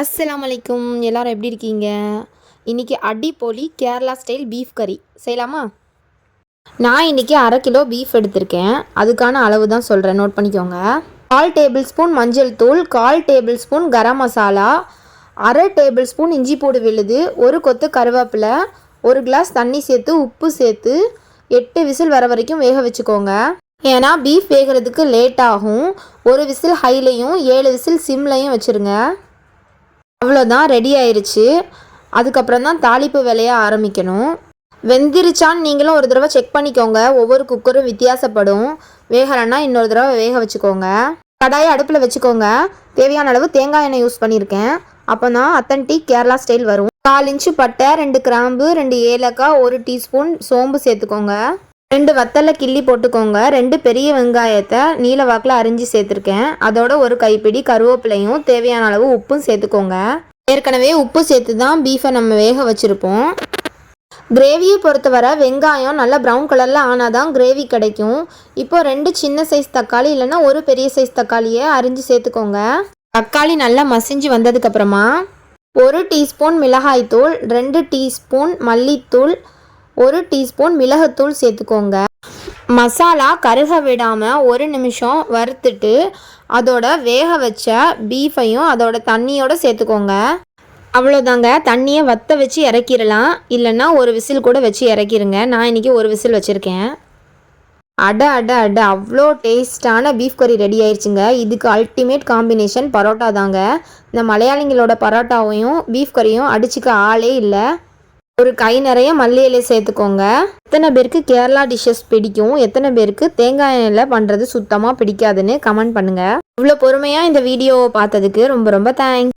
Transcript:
அஸ்லாம் வலைக்கும் எல்லாரும் எப்படி இருக்கீங்க? இன்றைக்கி அடிப்பொலி கேரளா ஸ்டைல் பீஃப் கறி. செய்யலாமா? நான் இன்றைக்கி அரை கிலோ பீஃப் எடுத்திருக்கேன். அதுக்கான அளவு தான் சொல்கிறேன் நோட் பண்ணிக்கோங்க. கால் டேபிள் ஸ்பூன் மஞ்சள் தூள் கால் டேபிள் ஸ்பூன் கரம் மசாலா அரை டேபிள் ஸ்பூன் இஞ்சி பூடு விழுது ஒரு கொத்து கருவேப்பிலை ஒரு கிளாஸ் தண்ணி சேர்த்து உப்பு சேர்த்து எட்டு விசில் வர வரைக்கும் வேக வச்சுக்கோங்க. ஏன்னா பீஃப் வேகிறதுக்கு லேட் ஆகும். ஒரு விசில் ஹைலையும் ஏழு விசில் சிம்லையும் வச்சுருங்க. அவ்வளோதான் ரெடி ஆயிடுச்சு அதுக்கப்புறம் தான் தாளிப்பு வேலையை ஆரம்பிக்கணும். வெந்திருச்சான்னு நீங்களும் ஒரு தடவை செக் பண்ணிக்கோங்க. ஒவ்வொரு குக்கரும் வித்தியாசப்படும். வேகலைன்னா இன்னொரு தடவை வேக வச்சுக்கோங்க. கடாயை அடுப்பில் வச்சுக்கோங்க. தேவையான அளவு தேங்காய் எண்ணெய் யூஸ் பண்ணியிருக்கேன். அப்போ தான் அத்தன்டிக் கேரளா ஸ்டைல் வரும். கால் இன்ச்சு பட்டை ரெண்டு கிராம்பு ரெண்டு ஏலக்காய் ஒரு டீஸ்பூன் சோம்பு சேர்த்துக்கோங்க. ரெண்டு வத்தலை கிள்ளி போட்டுக்கோங்க. ரெண்டு பெரிய வெங்காயத்தை நீல வாக்கில் அரிஞ்சு சேர்த்துருக்கேன். அதோட ஒரு கைப்பிடி கருவேப்பிலையும் தேவையான அளவு உப்பும் சேர்த்துக்கோங்க. ஏற்கனவே உப்பு சேர்த்து தான் பீஃபை நம்ம வேக வச்சுருப்போம். கிரேவியை பொறுத்தவரை வெங்காயம் நல்லா ப்ரௌன் கலரில் ஆனால் தான் கிரேவி கிடைக்கும். இப்போ ரெண்டு சின்ன சைஸ் தக்காளி இல்லைன்னா ஒரு பெரிய சைஸ் தக்காளியை அரிஞ்சு சேர்த்துக்கோங்க. தக்காளி நல்லா மசிஞ்சு வந்ததுக்கப்புறமா ஒரு டீஸ்பூன் மிளகாய்த்தூள் ரெண்டு டீஸ்பூன் மல்லித்தூள் ஒரு டீஸ்பூன் மிளகுத்தூள் சேர்த்துக்கோங்க. மசாலா கருக விடாமல் ஒரு நிமிஷம் வறுத்துட்டு அதோட வேக வச்ச பீஃபையும் அதோட தண்ணியோடு சேர்த்துக்கோங்க. அவ்வளோதாங்க. தண்ணியை வத்த வச்சு இறக்கிடலாம் இல்லைன்னா ஒரு விசில் கூட வச்சு இறக்கிருங்க. நான் இன்றைக்கி ஒரு விசில் வச்சுருக்கேன். அட அட அட. அவ்வளோ டேஸ்டான பீஃப் கறி ரெடி ஆயிடுச்சுங்க இதுக்கு அல்டிமேட் காம்பினேஷன் பரோட்டா தாங்க. இந்த மலையாளிங்களோட பரோட்டாவையும் பீஃப் கறியும் அடிச்சுக்க ஆளே இல்லை. ஒரு கை நிறைய மல்லி இலை சேர்த்துக்கோங்க. எத்தனை பேருக்கு கேரளா டிஷ்ஷஸ் பிடிக்கும்? எத்தனை பேருக்கு தேங்காய் எண்ணெயில் பண்ணுறது சுத்தமாக பிடிக்காதுன்னு கமெண்ட் பண்ணுங்கள் இவ்வளோ பொறுமையாக இந்த வீடியோவை பார்த்ததுக்கு ரொம்ப ரொம்ப தேங்க்ஸ்